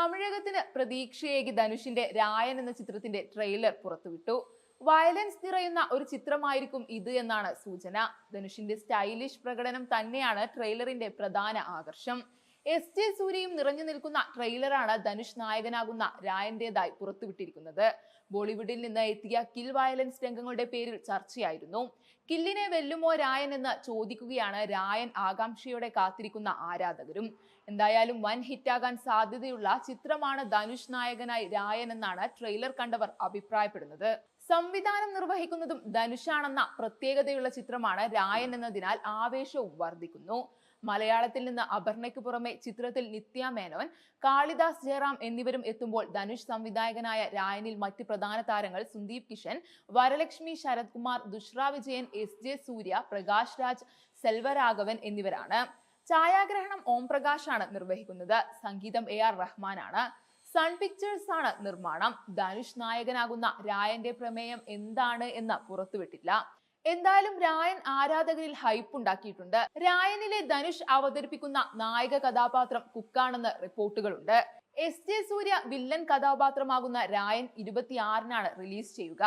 തമിഴകത്തിന് പ്രതീക്ഷയേകി ധനുഷിന്റെ രായൻ എന്ന ചിത്രത്തിന്റെ ട്രെയിലർ പുറത്തുവിട്ടു. വയലൻസ് നിറയുന്ന ഒരു ചിത്രമായിരിക്കും ഇത് എന്നാണ് സൂചന. ധനുഷിന്റെ സ്റ്റൈലിഷ് പ്രകടനം തന്നെയാണ് ട്രെയിലറിന്റെ പ്രധാന ആകർഷം. എസ് ജെ സൂര്യയും നിറഞ്ഞു നിൽക്കുന്ന ട്രെയിലറാണ് ധനുഷ് നായകനാകുന്ന രായന്റേതായി പുറത്തുവിട്ടിരിക്കുന്നത്. ബോളിവുഡിൽ നിന്ന് എത്തിയ കിൽ വയലൻസ് രംഗങ്ങളുടെ പേരിൽ ചർച്ചയായിരുന്നു. കില്ലിനെ വെല്ലുമോ രായൻ എന്ന് ചോദിക്കുകയാണ് രായൻ ആകാംക്ഷയോടെ കാത്തിരിക്കുന്ന ആരാധകരും. എന്തായാലും വൻ ഹിറ്റാകാൻ സാധ്യതയുള്ള ചിത്രമാണ് ധനുഷ് നായകനായി രായൻ എന്നാണ് ട്രെയിലർ കണ്ടവർ അഭിപ്രായപ്പെടുന്നത്. സംവിധാനം നിർവഹിക്കുന്നതും ധനുഷാണെന്ന പ്രത്യേകതയുള്ള ചിത്രമാണ് രായൻ എന്നതിനാൽ ആവേശവും വർദ്ധിക്കുന്നു. മലയാളത്തിൽ നിന്ന് അപർണയ്ക്ക് പുറമെ ചിത്രത്തിൽ നിത്യ മേനോൻ കാളിദാസ് ജയറാം എന്നിവരും എത്തുമ്പോൾ ധനുഷ് സംവിധായകനായ രായനിൽ മറ്റ് പ്രധാന താരങ്ങൾ സുന്ദീപ് കിഷൻ വരലക്ഷ്മി ശരത് കുമാർ ദുഷ്ര വിജയൻ എസ് ജെ സൂര്യ പ്രകാശ് രാജ് സെൽവരാഘവൻ എന്നിവരാണ്. ഛായാഗ്രഹണം ഓം പ്രകാശ് ആണ് നിർവഹിക്കുന്നത്. സംഗീതം എ ആർ റഹ്മാനാണ്. സൺ പിക്ചേഴ്സ് ആണ് നിർമ്മാണം. ധനുഷ് നായകനാകുന്ന രായന്റെ പ്രമേയം എന്താണ് എന്ന് പുറത്തുവിട്ടില്ല. എന്തായാലും രായൻ ആരാധകരിൽ ഹൈപ്പ് ഉണ്ടാക്കിയിട്ടുണ്ട്. രായനിലെ ധനുഷ് അവതരിപ്പിക്കുന്ന നായക കഥാപാത്രം കുക്കാണെന്ന് റിപ്പോർട്ടുകളുണ്ട്. എസ് ജെ സൂര്യ വില്ലൻ കഥാപാത്രമാകുന്ന രായൻ ഇരുപത്തിയാറിനാണ് റിലീസ് ചെയ്യുക.